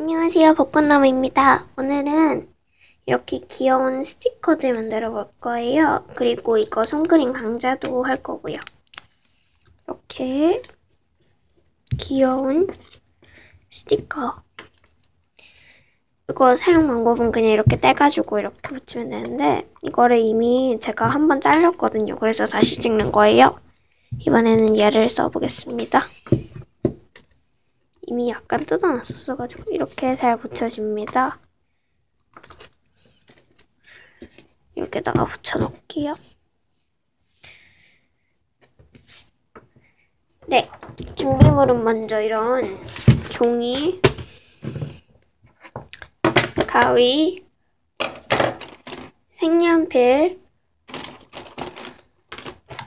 안녕하세요, 벚꽃나무입니다. 오늘은 이렇게 귀여운 스티커들 만들어 볼 거예요. 그리고 이거 손그림 강좌도 할 거고요. 이렇게 귀여운 스티커. 이거 사용 방법은 그냥 이렇게 떼가지고 이렇게 붙이면 되는데 이거를 이미 제가 한 번 잘렸거든요. 그래서 다시 찍는 거예요. 이번에는 얘를 써보겠습니다. 이미 약간 뜯어놨었어가지고 이렇게 잘 붙여줍니다. 여기다가 붙여놓을게요. 네, 준비물은 먼저 이런 종이, 가위, 색연필,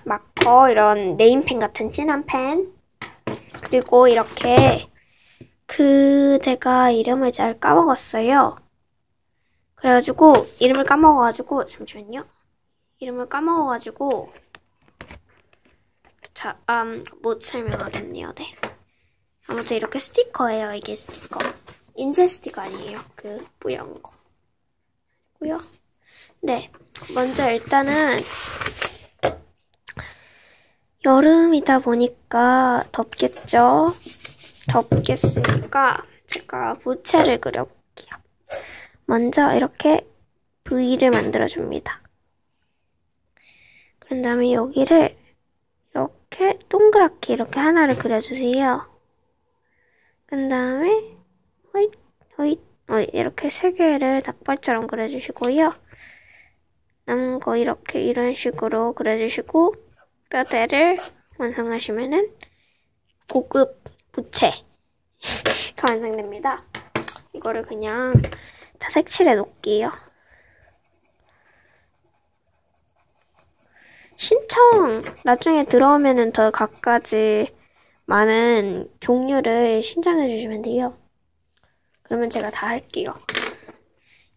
마커, 이런 네임펜 같은 진한 펜, 그리고 이렇게 그 제가 이름을 잘 까먹었어요. 그래가지고 이름을 까먹어가지고 잠시만요. 이름을 까먹어가지고 자, 음, 못 설명하겠네요. 네. 아무튼 이렇게 스티커예요. 이게 스티커. 인쇄 스티커 아니에요. 그 뿌연 거. 고요. 네. 먼저 일단은 여름이다 보니까 덥겠죠? 덥겠으니까 제가 부채를 그려볼게요. 먼저 이렇게 V를 만들어줍니다. 그런 다음에 여기를 이렇게 동그랗게 이렇게 하나를 그려주세요. 그런 다음에 호잇, 호잇, 호잇 이렇게 세 개를 닭발처럼 그려주시고요. 남은 거 이렇게 이런 식으로 그려주시고 뼈대를 완성하시면은 고급 부채가 완성됩니다. 이거를 그냥 다 색칠해 놓을게요. 신청 나중에 들어오면은 더 각가지 많은 종류를 신청해 주시면 돼요. 그러면 제가 다 할게요.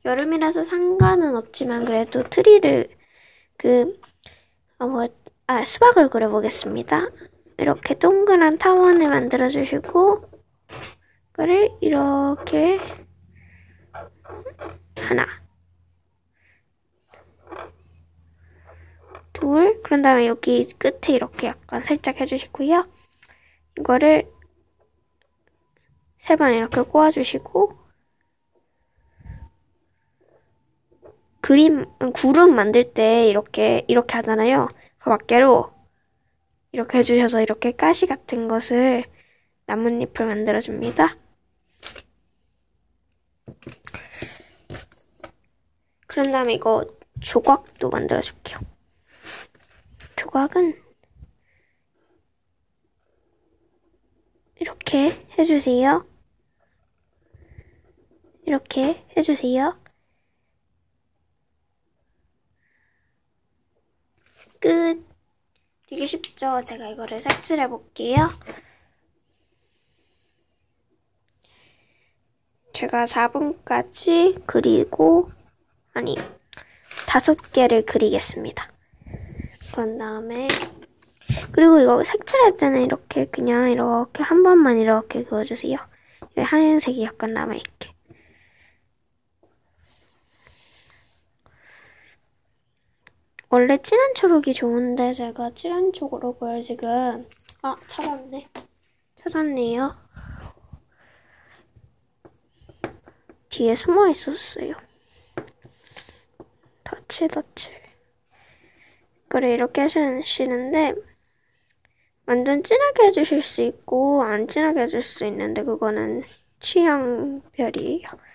여름이라서 상관은 없지만 그래도 트리를 그 어, 뭐, 아, 수박을 그려보겠습니다. 이렇게 동그란 타원을 만들어 주시고 그를 이렇게 하나 둘 그런 다음에 여기 끝에 이렇게 약간 살짝 해주시고요. 이거를 세 번 이렇게 꼬아주시고 그림 구름 만들 때 이렇게 이렇게 하잖아요. 그 밖에로 이렇게 해주셔서 이렇게 가시 같은 것을 나뭇잎을 만들어줍니다. 그런 다음에 이거 조각도 만들어줄게요. 조각은 이렇게 해주세요. 이렇게 해주세요. 끝. 되게 쉽죠? 제가 이거를 색칠해 볼게요. 제가 4분까지 그리고 아니 다섯 개를 그리겠습니다. 그런 다음에 그리고 이거 색칠할 때는 이렇게 그냥 이렇게 한 번만 이렇게 그어주세요. 하얀색이 약간 남아있게. 원래 진한 초록이 좋은데 제가 진한 초록을 지금. 아 찾았네. 찾았네요. 뒤에 숨어 있었어요. 덧칠 덧칠. 그래 이렇게 하시는데 완전 진하게 해주실 수 있고 안 진하게 해줄 수 있는데 그거는 취향별이에요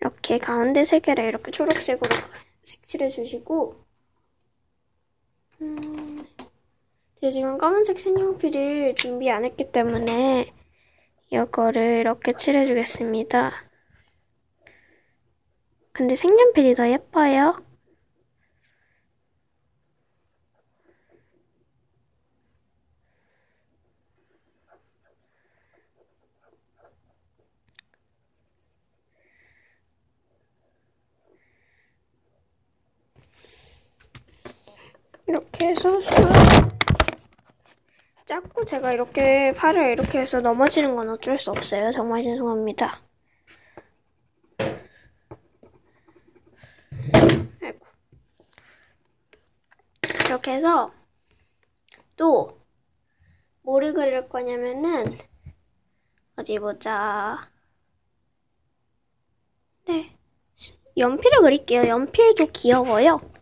이렇게 가운데 세 개를 이렇게 초록색으로 색칠해 주시고 음, 제가 지금 검은색 색연필을 준비 안 했기 때문에 이거를 이렇게 칠해 주겠습니다. 근데 색연필이 더 예뻐요. 이렇게 자꾸 제가 이렇게 팔을 이렇게 해서 넘어지는 건 어쩔 수 없어요. 정말 죄송합니다. 아이고. 이렇게 해서 또 뭐를 그릴 거냐면은 어디 보자. 네. 연필을 그릴게요. 연필도 귀여워요.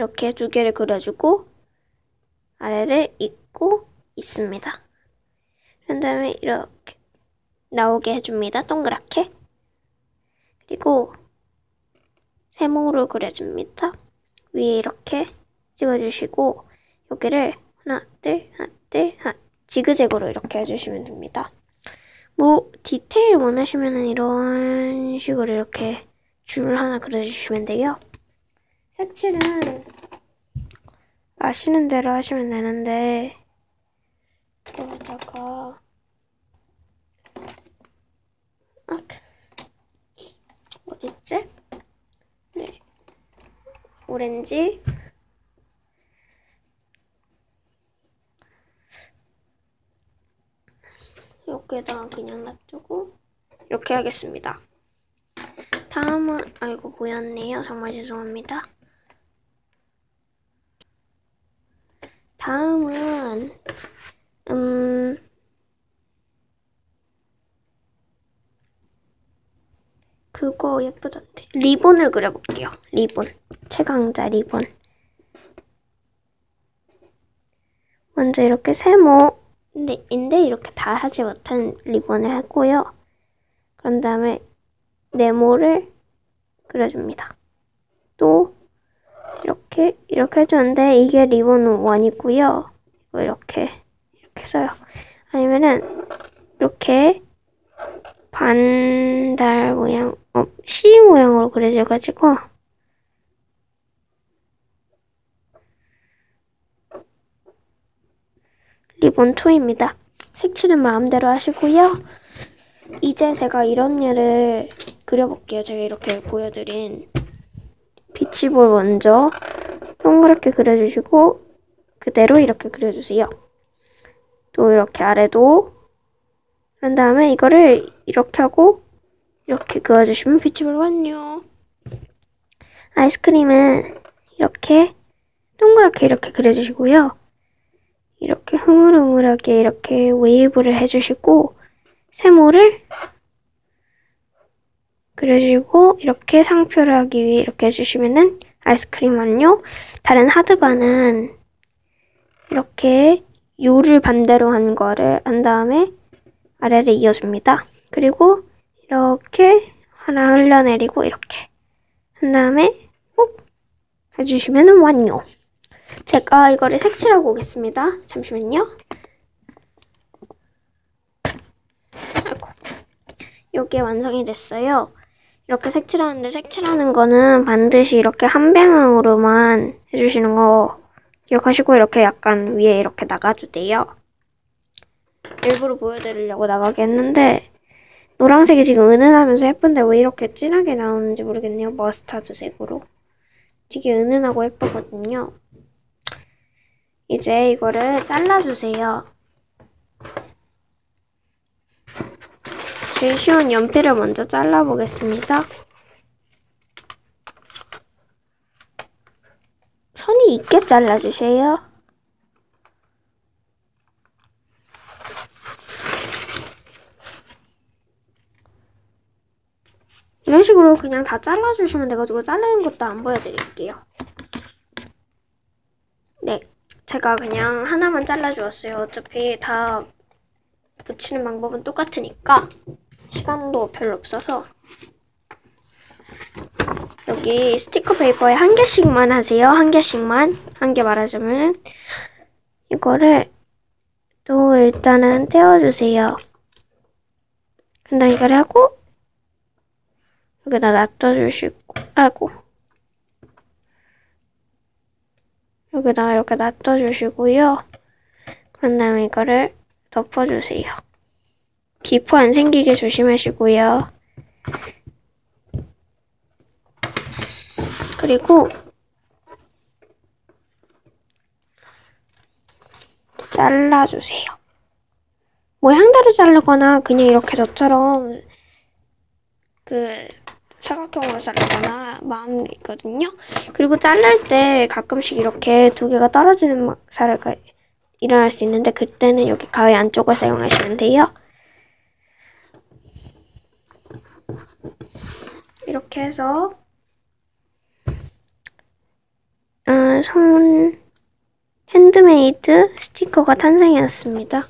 이렇게 두 개를 그려주고 아래를 잇고 있습니다. 그런 다음에 이렇게 나오게 해줍니다. 동그랗게. 그리고 세모를 그려줍니다. 위에 이렇게 찍어주시고 여기를 하나, 둘, 하나, 둘, 하나 지그재그로 이렇게 해주시면 됩니다. 뭐 디테일 원하시면 이런 식으로 이렇게 줄 하나 그려주시면 돼요. 색칠은 아시는 대로 하시면 되는데 여기다가 아, 어딨지? 네 오렌지 여기에다가 그냥 놔두고 이렇게 하겠습니다. 다음은 아이고 보였네요. 정말 죄송합니다. 다음은 음 그거 예쁘던데 리본을 그려볼게요. 리본 최강자 리본 먼저 이렇게 세모인데 이렇게 다 하지 못한 리본을 하고요. 그런 다음에 네모를 그려줍니다. 또 이렇게 이렇게 해주는데 이게 리본 원이고요. 이거 이렇게 이렇게 써요. 아니면은 이렇게 반달 모양, 어, C 모양으로 그려져가지고 리본 2입니다. 색칠은 마음대로 하시고요. 이제 제가 이런 녀를 그려볼게요. 제가 이렇게 보여드린 비치볼 먼저 동그랗게 그려주시고 그대로 이렇게 그려주세요. 또 이렇게 아래도 그런 다음에 이거를 이렇게 하고 이렇게 그어주시면 비치볼 완료. 아이스크림은 이렇게 동그랗게 이렇게 그려주시고요. 이렇게 흐물흐물하게 이렇게 웨이브를 해주시고 세모를 그려주고 이렇게 상표를 하기 위해 이렇게 해주시면은 아이스크림 완료. 다른 하드바는 이렇게 U를 반대로 한 거를 한 다음에 아래를 이어줍니다. 그리고 이렇게 하나 흘러내리고 이렇게 한 다음에 꼭 해주시면 완료. 제가 이거를 색칠하고 오겠습니다. 잠시만요. 아이고. 이게 완성이 됐어요. 이렇게 색칠하는데 색칠하는 거는 반드시 이렇게 한 방향으로만 해주시는 거 기억하시고 이렇게 약간 위에 이렇게 나가도 돼요. 일부러 보여드리려고 나가게 했는데 노란색이 지금 은은하면서 예쁜데 왜 이렇게 진하게 나오는지 모르겠네요. 머스타드색으로. 되게 은은하고 예쁘거든요. 이제 이거를 잘라주세요. 제일 쉬운 연필을 먼저 잘라보겠습니다. 선이 있게 잘라주세요. 이런 식으로 그냥 다 잘라주시면 돼가지고 자르는 것도 안 보여드릴게요. 네, 제가 그냥 하나만 잘라주었어요. 어차피 다 붙이는 방법은 똑같으니까 시간도 별로 없어서 여기 스티커 페이퍼에 한 개씩만 하세요. 한 개씩만. 한 개 말하자면 이거를 또 일단은 떼어주세요. 근데 이걸 하고 여기다 놔둬주시고 아이고 여기다 이렇게 놔둬주시고요. 그런 다음에 이거를 덮어주세요. 기포 안 생기게 조심하시고요. 그리고 잘라주세요. 모양대로 자르거나 그냥 이렇게 저처럼 그 사각형으로 자르거나 마음이 있거든요. 그리고 자를 때 가끔씩 이렇게 두 개가 떨어지는 사례가 일어날 수 있는데 그때는 여기 가위 안쪽을 사용하시면 돼요. 이렇게 해서 어, 손 핸드메이드 스티커가 탄생했습니다.